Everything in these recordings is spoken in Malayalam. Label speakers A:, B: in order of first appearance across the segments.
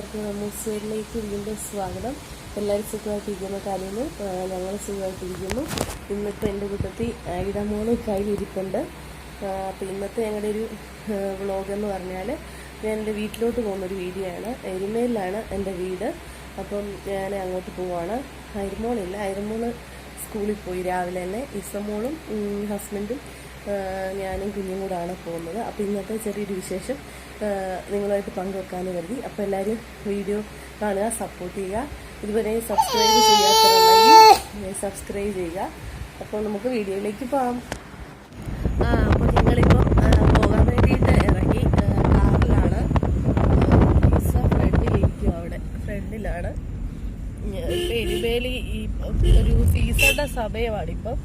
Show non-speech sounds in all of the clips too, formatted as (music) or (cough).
A: എല്ലാവർക്കും സൈഡിലേക്ക് വീണ്ടും സ്വാഗതം. എല്ലാവരും സുഖമായിട്ടിരിക്കുന്ന കാര്യങ്ങൾ ഞങ്ങൾ സുഖമായിട്ടിരിക്കുന്നു. ഇന്നിപ്പോൾ എന്റെ കൂട്ടത്തിൽ ഇടമോൾ കയ്യിലിരിപ്പുണ്ട്. അപ്പോൾ ഇന്നത്തെ ഞങ്ങളുടെ ഒരു വ്ളോഗ് എന്ന് പറഞ്ഞാൽ ഞാൻ എന്റെ വീട്ടിലോട്ട് പോകുന്നൊരു വീഡിയോ ആണ് എരുമേലിലാണ് എന്റെ വീട്. അപ്പം ഞാൻ അങ്ങോട്ട് പോവാണ്. അരുമോളില്ല അരുമോൾ സ്കൂളിൽ പോയി രാവിലെ തന്നെ. ഇസമോളും ഹസ്ബൻഡും ഞാനും കുഞ്ഞും കൂടാണ് പോകുന്നത്. അപ്പോൾ ഇന്നത്തെ ചെറിയൊരു വിശേഷം. നിങ്ങളുമായിട്ട് പങ്കുവെക്കാമെന്ന് കരുതി. അപ്പോൾ എല്ലാവരും വീഡിയോ കാണുക സപ്പോർട്ട് ചെയ്യുക. ഇതുവരെ സബ്സ്ക്രൈബ് ചെയ്യാത്തവരുണ്ടെങ്കിൽ സബ്സ്ക്രൈബ് ചെയ്യുക. അപ്പോൾ നമുക്ക് വീഡിയോയിലേക്ക് പോകാം അപ്പോൾ ഞങ്ങളിപ്പോൾ പോകാൻ വേണ്ടിയിട്ട് ഇറങ്ങി കാറിലാണ്. ഫ്രണ്ടിലിരിക്കും അവിടെ. ഫ്രണ്ടിലാണ് എരിവേലി ഈ ഒരു സീസണിന്റെ സമയമാണ് ഇപ്പം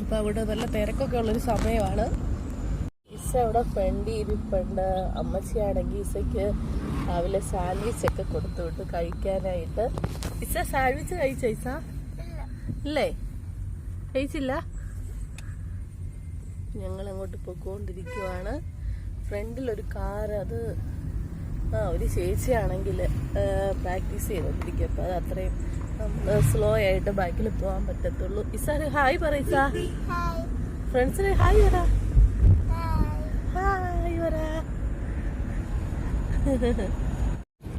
A: അപ്പം അവിടെ നല്ല തിരക്കൊക്കെ ഉള്ളൊരു സമയമാണ്. ഇസ അവിടെ ഫ്രണ്ട് ഇരിപ്പുണ്ട്. അമ്മച്ചിയാണെങ്കിൽ ഇസയ്ക്ക് രാവിലെ സാൻഡ്വിച്ച് ഒക്കെ കൊടുത്തു വിട്ടു കഴിക്കാനായിട്ട്. ഇസ സാൻഡ്വിച്ച് കഴിച്ച ഇസ ഇല്ലേ? കഴിച്ചില്ല? ഞങ്ങൾ അങ്ങോട്ട് പോയിക്കൊണ്ടിരിക്കുവാണ് ഫ്രണ്ടിലൊരു കാർ അത് ആ ഒരു ചേച്ചിയാണെങ്കിൽ പ്രാക്ടീസ് ചെയ്തോണ്ടിരിക്കും അപ്പോൾ അത് അത്രയും സ്ലോ ആയിട്ട് ബാക്കിൽ പോകാൻ പറ്റത്തുള്ളൂ. ഇസ ഹായ് പറ ഇസ ഫ്രണ്ട്സിന് ഹായ് പറ ഹായ് പറ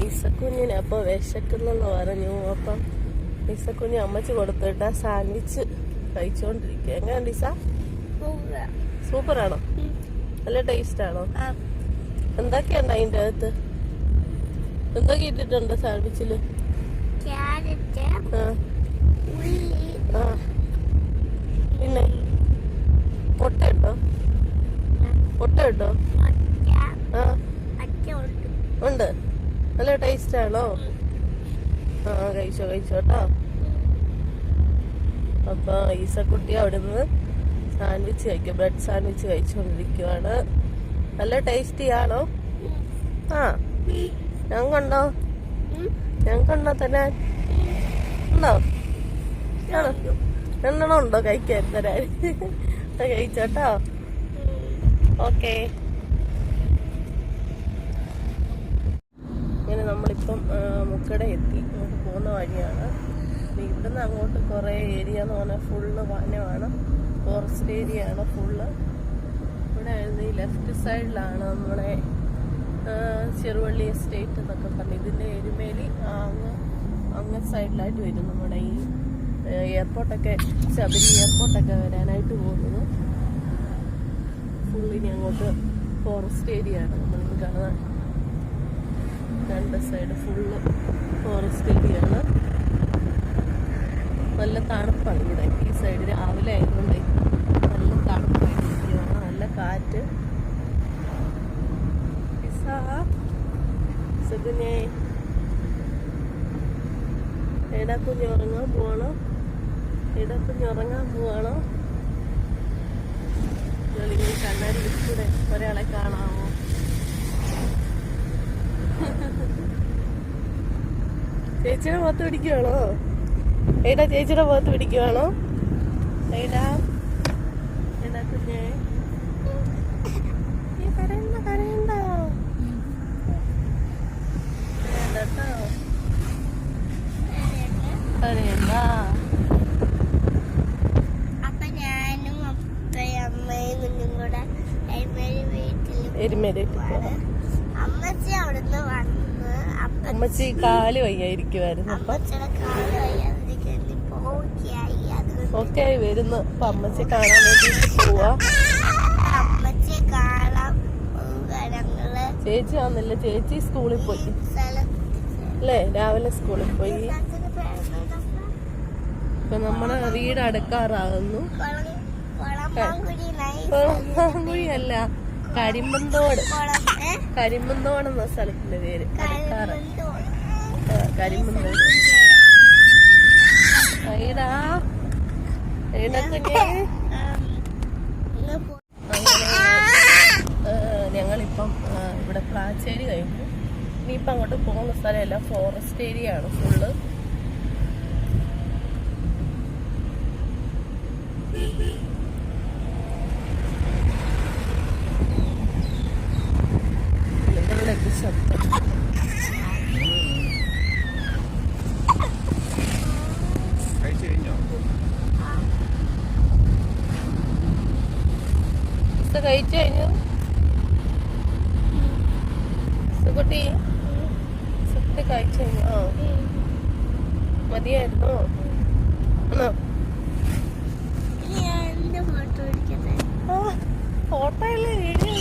A: ഇസക്കുഞ്ഞിന് അപ്പോൾ വിശക്കുന്നെന്ന് പറഞ്ഞു. അപ്പം ഇസക്കുഞ്ഞ് അമ്മച്ച് കൊടുത്തിട്ട് സാൻഡ്വിച്ച് കഴിച്ചുകൊണ്ടിരിക്കുക എങ്ങനെയുണ്ട് ഇസ സൂപ്പറാണോ? നല്ല ടേസ്റ്റ് ആണോ എന്തൊക്കെയുണ്ട് അതിന്റെ അകത്ത്? എന്തൊക്കെ ഇട്ടിട്ടുണ്ട്
B: സാൻഡ്വിച്ചിൽ
A: ആ
B: ഉള്ളി
A: ആ പിന്നെ പൊട്ട ഉണ്ടോ പൊട്ട ഉണ്ടോ
B: ഒറ്റ
A: ആ
B: ഒറ്റ ഉണ്ട്
A: ഉണ്ട് നല്ല ടേസ്റ്റ് ആണോ? ആ കഴിച്ചോ കഴിച്ചോ കേട്ടോ അപ്പൊ ഈസക്കുട്ടി അവിടുന്ന് സാൻഡ്വിച്ച് കഴിക്കും. ബ്രെഡ് സാൻഡ്വിച്ച് കഴിച്ചുകൊണ്ടിരിക്കുവാണ് നല്ല ടേസ്റ്റി ആണോ? ആ. ഞാൻ ഞങ്ങുണ്ടോ തന്നെ? ഉണ്ടോ? രണ്ടെണ്ണം ഉണ്ടോ കഴിക്കാൻ? തരാൻ. (laughs) കഴിച്ചോട്ടോ ഓക്കേ. ആ, മുക്കട എത്തി. ഇങ്ങോട്ട് പോകുന്ന വഴിയാണ്. ഇവിടുന്ന് അങ്ങോട്ട് കുറേ ഏരിയ എന്ന് പറഞ്ഞാൽ ഫുള്ള് വനമാണ് ഫോറസ്റ്റ് ഏരിയ ആണ് ഫുള്ള് ഇവിടെ ഈ ലെഫ്റ്റ് സൈഡിലാണ് നമ്മുടെ ചെറുവള്ളി എസ്റ്റേറ്റ് എന്നൊക്കെ പറഞ്ഞു. ഇതിന്റെ എരുമേലി അങ്ങ് അങ്ങ് സൈഡിലായിട്ട് വരും നമ്മുടെ ഈ എയർപോർട്ടൊക്കെ ശബരി എയർപോർട്ടൊക്കെ വരാനായിട്ട് പോകുന്നത്. ഫുള്ളിനി അങ്ങോട്ട് ഫോറസ്റ്റ് ഏരിയ ആണ്. നമ്മൾ കാണുന്നത് രണ്ട് സൈഡ് ഫുള്ള് ഫോറസ്റ്റ് ഏരിയയാണ് നല്ല തണുപ്പാണ് ഇവിടെ. ഈ സൈഡ് രാവിലെ ആയതുകൊണ്ട് നല്ല തണുപ്പായിട്ടിരിക്കുകയാണ് നല്ല കാറ്റ്. സുഗുനേ. എടാ കുഞ്ഞ് ഉറങ്ങാൻ പോവാണോ? എടാ കുഞ്ഞ് ഉറങ്ങാൻ പോവാണോ? ജോലിങ്ങനെ കണ്ണാടി കൂടെ ഒരാളെ കാണാമോ ചേച്ചിയുടെ മുഖത്ത് പിടിക്കുവാണോ? ഏടാ ചേച്ചിയുടെ മുഖത്ത് പിടിക്കുവാണോ? ഏടാ എന്നാ കുഞ്ഞേ. കരയണ്ട കരയണ്ട. കേട്ടോ. കരയണ്ട. എരുമേലേക്ക് പോവാം.
B: അമ്മച്ചി അവിടുന്ന് വന്ന്.
A: അമ്മച്ചി കാൽ വയ്യായിരിക്കുമായിരുന്നു ഓക്കെ ആയി വരുന്നു. അപ്പൊ അമ്മച്ചി കാണാൻ വേണ്ടിട്ട് പോവാ. ചേച്ചി വന്നില്ല. ചേച്ചി സ്കൂളിൽ പോയി. അല്ലേ? രാവിലെ സ്കൂളിൽ പോയി? ഇപ്പൊ നമ്മുടെ വീട് അടുക്കാറാകുന്നു അല്ല. കരിമ്പന്തോട്? കരിമ്പന്തോട് എന്ന സ്ഥലത്തിന്റെ പേര്.
B: കരിമ്പന്തോട്.
A: ഏഹ്, ഞങ്ങളിപ്പം ഇവിടെ പ്ലാച്ചേരി കഴിഞ്ഞു. ഇനിയിപ്പം അങ്ങോട്ട് പോകുന്ന സ്ഥലമല്ല ഫോറസ്റ്റ് ഏരിയ ആണ് ഫുള്ള് Thank ശബ്ദം കഴിച്ചു കഴിഞ്ഞു. സുകുട്ടി. സുകുട്ടി കഴിച്ചു കഴിഞ്ഞു. ആ. മതിയായിരുന്നോ. ആണോ ഫോട്ടോയിൽ വീഡിയോ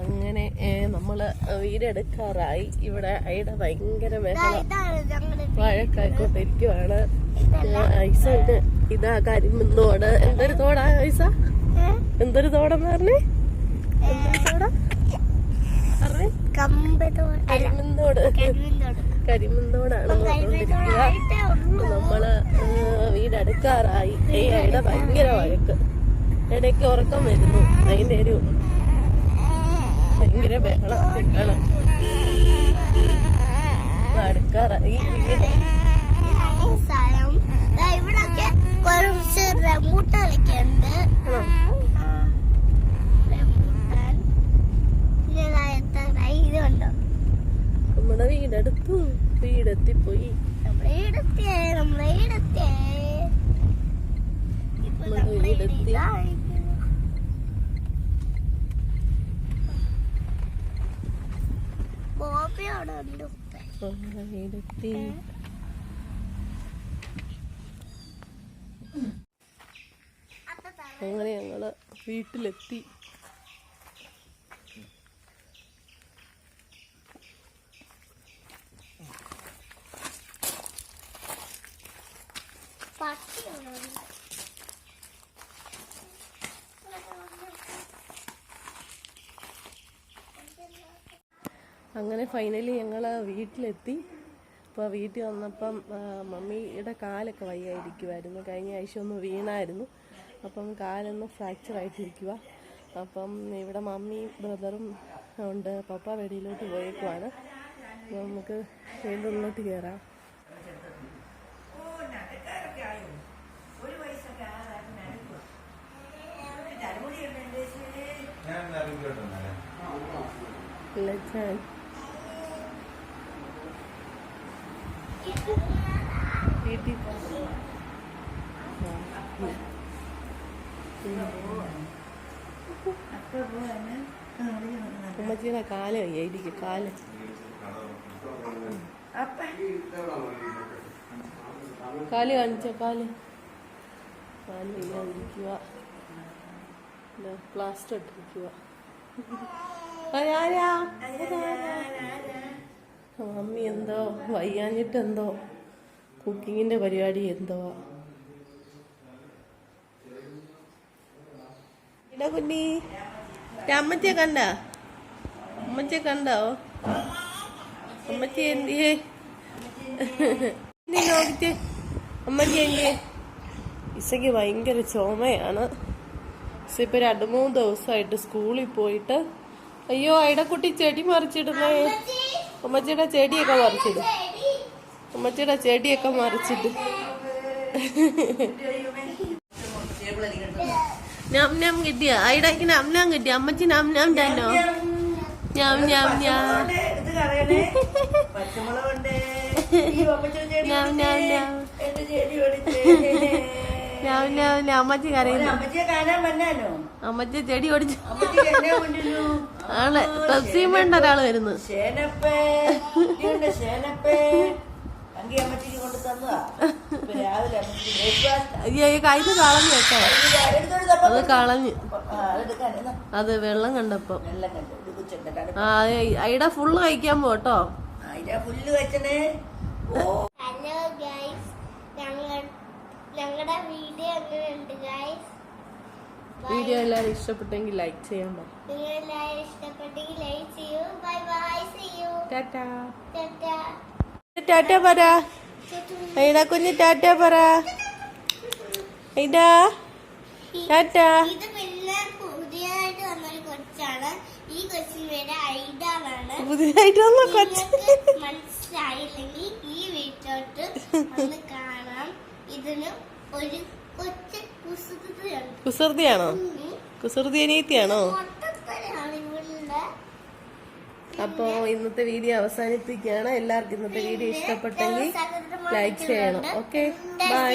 A: അങ്ങനെ നമ്മൾ വീടെടുക്കാറായി ഇവിടെ അയുടെ ഭയങ്കര
B: വഴക്കായിക്കോട്ടെ
A: മേഖല വഴക്കായിക്കൊണ്ടിരിക്കുവാണ് ഐസ ഇത് ഇതാ കരിമ്പോട് എന്തൊരു തോടാ ഐസ? എന്തൊരു തോടെന്ന് പറഞ്ഞേ എന്തൊരു തോടാ പറഞ്ഞേ
B: കമ്പത്തോട്
A: കരിമന്തോടാണ് നമ്മൾ വീടടുക്കാറായി. വീടെടുക്കാറായി ഭയങ്കര വഴക്ക്. ഇടയ്ക്ക് ഉറക്കം വരുന്നു. അതിന്റെ ഒരു ഭയങ്കര ബഹളം ബഹളം അടുക്കാറായി വീട്
B: ഇവിടൊക്കെ കുറച്ച് റംബൂട്ടാനൊക്കെ ഉണ്ട് പിന്നെ ദാ എത്താറായി ഇത് കണ്ടോ
A: നമ്മുടെ വീടെടുത്തു. വീടെത്തി. പോയി വീടെത്തി. അങ്ങനെ ഞങ്ങൾ വീട്ടിലെത്തി
B: പട്ടി അവിടെ ഉണ്ട്.
A: അങ്ങനെ ഫൈനലി ഞങ്ങൾ വീട്ടിലെത്തി. അപ്പോൾ വീട്ടിൽ വന്നപ്പം മമ്മിയുടെ കാലൊക്കെ വയ്യായിരിക്കുമായിരുന്നു കഴിഞ്ഞ ആഴ്ച ഒന്ന് വീണായിരുന്നു. അപ്പം കാലൊന്ന് ഫ്രാക്ചർ ആയിട്ടിരിക്കുക അപ്പം ഇവിടെ മമ്മിയും ബ്രദറും ഉണ്ട്. പപ്പ വെടിയിലോട്ട് പോയേക്കുവാണ്. നമുക്ക് വീണ്ടും ഉള്ളിലോട്ട് കയറാം ലച്ചാൻ വീട്ടിൽ പോ. ആ, ഉം. ഉമ്മച്ചിയുടെ കാൽ വയ്യായിരിക്കും കാൽ കാൽ കാണിച്ചോ കാൽ കാൽ വയ്യാതിരിക്കുക പ്ലാസ്റ്റർ ഇട്ടിരിക്കുക മമ്മി എന്തോ വയ്യാഞ്ഞിട്ട് എന്തോ കുക്കിങ്ങിന്റെ പരിപാടി എന്തോ. ഇടാ കുഞ്ഞി അമ്മച്ചെ കണ്ട? അമ്മച്ചിയെ കണ്ടോ? അമ്മച്ചി എന്തിയേ? നീ അമ്മച്ചി എന്തിയേ? ഇസയ്ക്ക് ഭയങ്കര ചുമയാണ്. ഇസ ഇപ്പൊ രണ്ടു മൂന്ന് ദിവസമായിട്ട് സ്കൂളിൽ പോയിട്ട് അയ്യോ അയിടക്കുട്ടി ചെടി മറിച്ചിടുന്നേ. അമ്മച്ചിയുടെ ചെടിയൊക്കെ മറിച്ചിടും. അമ്മച്ചിയുടെ ചെടിയൊക്കെ മറിച്ചിട്ട് ഞാൻ ഞാൻ കിട്ടിയ? അയടക്ക് nam nam കിട്ടിയ? അമ്മച്ചി nam nam തന്നോ ഞാൻ ഞാൻ ഞാൻ
C: എന്റെ ചെടി ഒടിച്ചേ
A: ഞാൻ ഞാൻ ഞാൻ അമ്മച്ചി കരയുന്നു.
C: അമ്മച്ചിയെ കാണാൻ വന്നാനോ
A: അമ്മച്ചി ചെടി ഓടിച്ചു
C: ആളെ എന്നെ കൊണ്ടിരുന്നു
A: ആൾ റസീം വേണ്ട ഒരാൾ വരുന്നു. അയ്യോ ഈ കയ്യിൽ കളഞ്ഞു കേട്ടോ. അത് കളഞ്ഞു. അത് വെള്ളം കണ്ടപ്പോ. ആ അയിട ഫുള്ള് കഴിക്കാൻ പോട്ടോ
B: ഹലോ ഗൈസ് ഞങ്ങൾ ഞങ്ങളുടെ വീഡിയോ എങ്ങനെയുണ്ട് ഗൈസ്
A: വീഡിയോ എല്ലാവരും ഇഷ്ടപ്പെട്ടെങ്കിൽ ലൈക്ക് ചെയ്യാൻ
B: പറ്റും
A: ടാറ്റാ. പറ. ഐഡ കുഞ്ഞ് ടാറ്റ പറ. ഐഡ ടാറ്റ.
B: പുതിയതായിട്ട്
A: വന്ന കൊച്ച്.
B: മനസ്സിലായില്ലെങ്കിൽ ഈ വീട്ടിലോട്ട് കാണാം. ഇതിന് ഒരു
A: കുസൃതിയാണോ? കുസൃതി അനീത്തിയാണോ
B: അപ്പൊ ഇവളുടെ
A: അപ്പോ ഇന്നത്തെ വീഡിയോ അവസാനിപ്പിക്കുകയാണ്. എല്ലാവർക്കും ഇന്നത്തെ വീഡിയോ ഇഷ്ടപ്പെട്ടെങ്കിൽ ലൈക്ക് ചെയ്യണം. ഓക്കെ?
B: ബൈ